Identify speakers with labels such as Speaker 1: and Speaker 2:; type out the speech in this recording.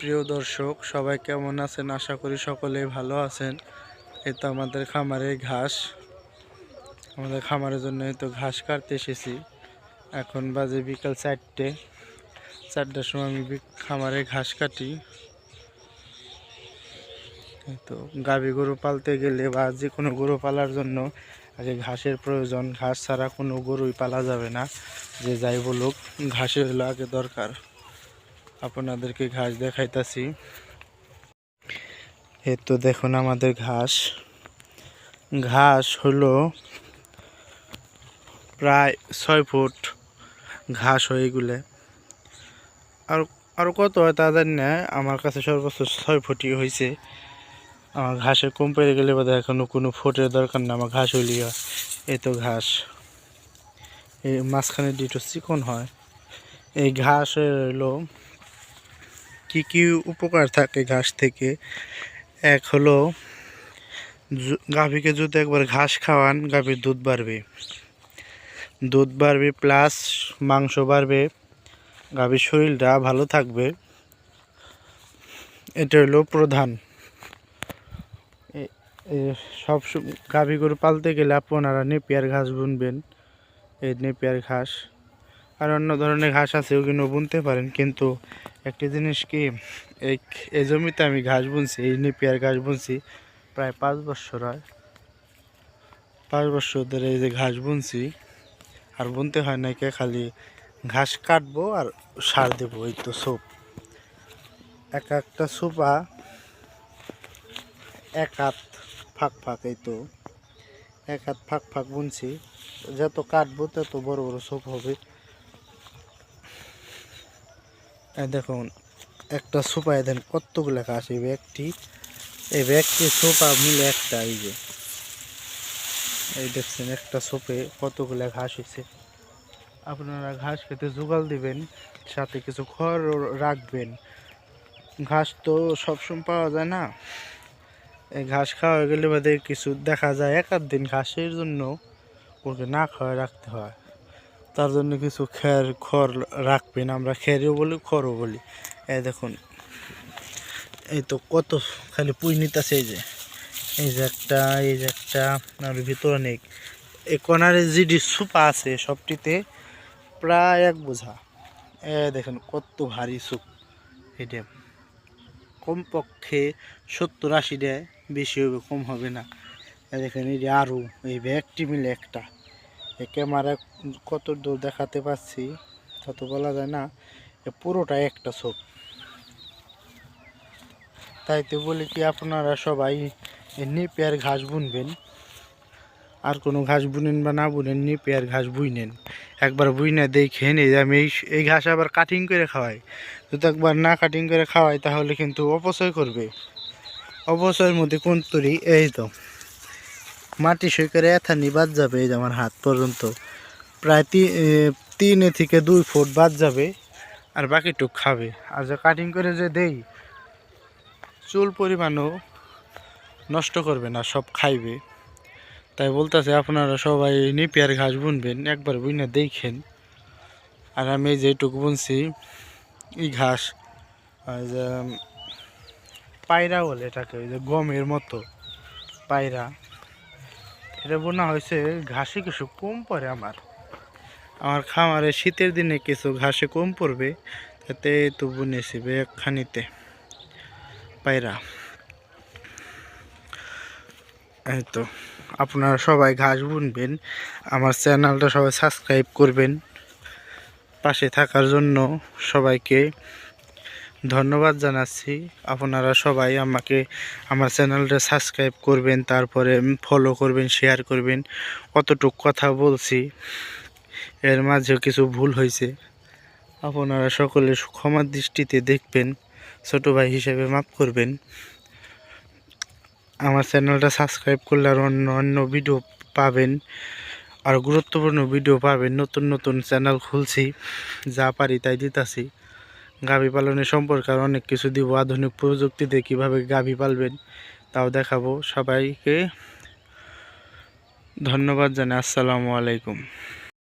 Speaker 1: প্রিয় দর্শক, সবাই কেমন আছেন? আশা করি সকলেই ভালো আছেন। এ তো আমাদের খামারে ঘাস। আমাদের খামারের জন্য তো ঘাস কাটতে এসেছি। এখন বাজে বিকাল চারটে। চারটার সময় আমি খামারে ঘাস কাটি। তো গাভী গরু পালতে গেলে বা যে কোনো গরু পালার জন্য আগে ঘাসের প্রয়োজন। ঘাস ছাড়া কোনো গরুই পালা যাবে না। যে যাই বলুক, ঘাসের হলো আগে দরকার। আপনাদেরকে ঘাস দেখাইতাছি। এ তো দেখুন আমাদের ঘাস। ঘাস হলো প্রায় ছয় ফুট ঘাস হয় এগুলো। আর আরও কত হয় তা জানি না। আমার কাছে সর্বোচ্চ ছয় ফুটই হয়েছে আমার ঘাসে কম পেরে গেলে বোধ এখনও কোনো ফুটের দরকার না। আমার ঘাস হইলি এই তো ঘাস। এই মাঝখানে দুটো চিকন হয়। এই ঘাসের হলো কি কি উপকার থাকে ঘাস থেকে? এক হলো গাভীকে যদি একবার ঘাস খাওয়ান, গাভীর দুধ বাড়বে। দুধ বাড়বে প্লাস মাংস বাড়বে, গাভীর শরীরটা ভালো থাকবে। এটা হলো প্রধান। সব গাভী গরু পালতে গেলে আপনারা নেপিয়ার ঘাস বুনবেন। এই নেপিয়ার ঘাস আর অন্য ধরনের ঘাস আছে, ওগুলো বুনতে পারেন। কিন্তু একটি জিনিস কি, এই এই জমিতে আমি ঘাস বুনছি, এই নিপিয়ার ঘাস বুনছি, প্রায় পাঁচ বছর হয়। পাঁচ বছর ধরে এই যে ঘাস বুনছি, আর বুনতে হয় না কে, খালি ঘাস কাটবো আর সার দেবো, এই তো সোপ এক একটা সোপা এক হাত ফাঁক ফাঁক, এই তো। এক হাত ফাঁক ফাঁক বুনছি, যত কাটবো তত বড় বড় সোপ হবে এই দেখুন, একটা সোফায় দেন কতগুলো ঘাস এই ব্যাগটি এই ব্যাগটি সোফা মিলে একটা, এই যে। এই দেখছেন, একটা সোপে কতগুলো ঘাস হয়েছে আপনারা ঘাস খেতে জোগাল দিবেন, সাথে কিছু খড় রাখবেন। ঘাস তো সবসময় পাওয়া যায় না। এই ঘাস খাওয়া গেলে বাদে কিছু দেখা যায় এক দিন ঘাসের জন্য ওকে না খাওয়া রাখতে হয়। তার জন্য কিছু খের খড় রাখবেন, আমরা খেরও বলি, খড়ও বলি। এই দেখুন, এই তো কত খালি পুই নিতেছে এই যে। এই যে একটা, এই যে একটা, আর ভিতরে অনেক এই কনারে যেটি সুপা আছে সবটিতে, প্রায় এক বোঝা। এ দেখেন, কত ভারী সুপ। এটা কমপক্ষে সত্তর আশি দেয় বেশি হবে, কম হবে না। এ দেখেন, এই যে আরও এই ব্যাগটি মিলে একটা। ক্যামেরা কত দূর দেখাতে পাচ্ছি তত বলা যায় না পুরোটা একটা সোপ তাই তো বলি কি আপনারা সবাই নেপিয়ার ঘাস বুনবেন, আর কোনো ঘাস বুনেন বা না বুনেন, নেপিয়ার ঘাস বুইনেন একবার বুইনে দেখেন এই যে আমি এই এই ঘাস আবার কাটিং করে খাওয়াই। যদি একবার না কাটিং করে খাওয়াই, তাহলে কিন্তু অপচয় করবে। অপচয়ের মধ্যে কোন তরি? এই তো। মাটি সই করে এথানি বাদ যাবে এই আমার হাত পর্যন্ত। প্রায় তিন থেকে দুই ফুট বাদ যাবে। আর বাকিটুক খাবে। আর যে কাটিং করে যে দেই, চুল পরিমাণও নষ্ট করবে না, সব খাইবে। তাই বলতেছে, আপনারা সবাই নিপিয়ার ঘাস বুনবেন, একবার বুনে দেখেন। আর আমি যেটুকু বুনছি, এই ঘাস যে, পায়রা বলে এটাকে ওই যে গমের মতো পায়রা। এটা বোনা হয়েছে, ঘাসে কিছু কম পরে আমার। আমার খামারে শীতের দিনে কিছু ঘাসে কম পড়বে, তাতে তো বুনেছি খানিতে পায়রা। এই তো, আপনারা সবাই ঘাস বুনবেন, আমার চ্যানেলটা সবাই সাবস্ক্রাইব করবেন। পাশে থাকার জন্য সবাইকে ধন্যবাদ জানাচ্ছি। আপনারা সবাই আমাকে, আমার চ্যানেলটা সাবস্ক্রাইব করবেন, তারপরে ফলো করবেন, শেয়ার করবেন। কতটুক কথা বলছি। এর মাঝেও কিছু ভুল হয়েছে। আপনারা সকলে ক্ষমার দৃষ্টিতে দেখবেন, ছোট ভাই হিসেবে মাফ করবেন। আমার চ্যানেলটা সাবস্ক্রাইব করলে আর অন্য অন্য ভিডিও পাবেন, আর গুরুত্বপূর্ণ ভিডিও পাবেন। নতুন নতুন চ্যানেল খুলছি, যা পারি তাই দিতাছি। গাভী পালনের সম্পর্কে আর অনেক কিছু দিব। আধুনিক প্রযুক্তিতে কীভাবে গাভী পালবেন, তাও দেখাবো সবাইকে। ধন্যবাদ জানাই। আসসালামু আলাইকুম।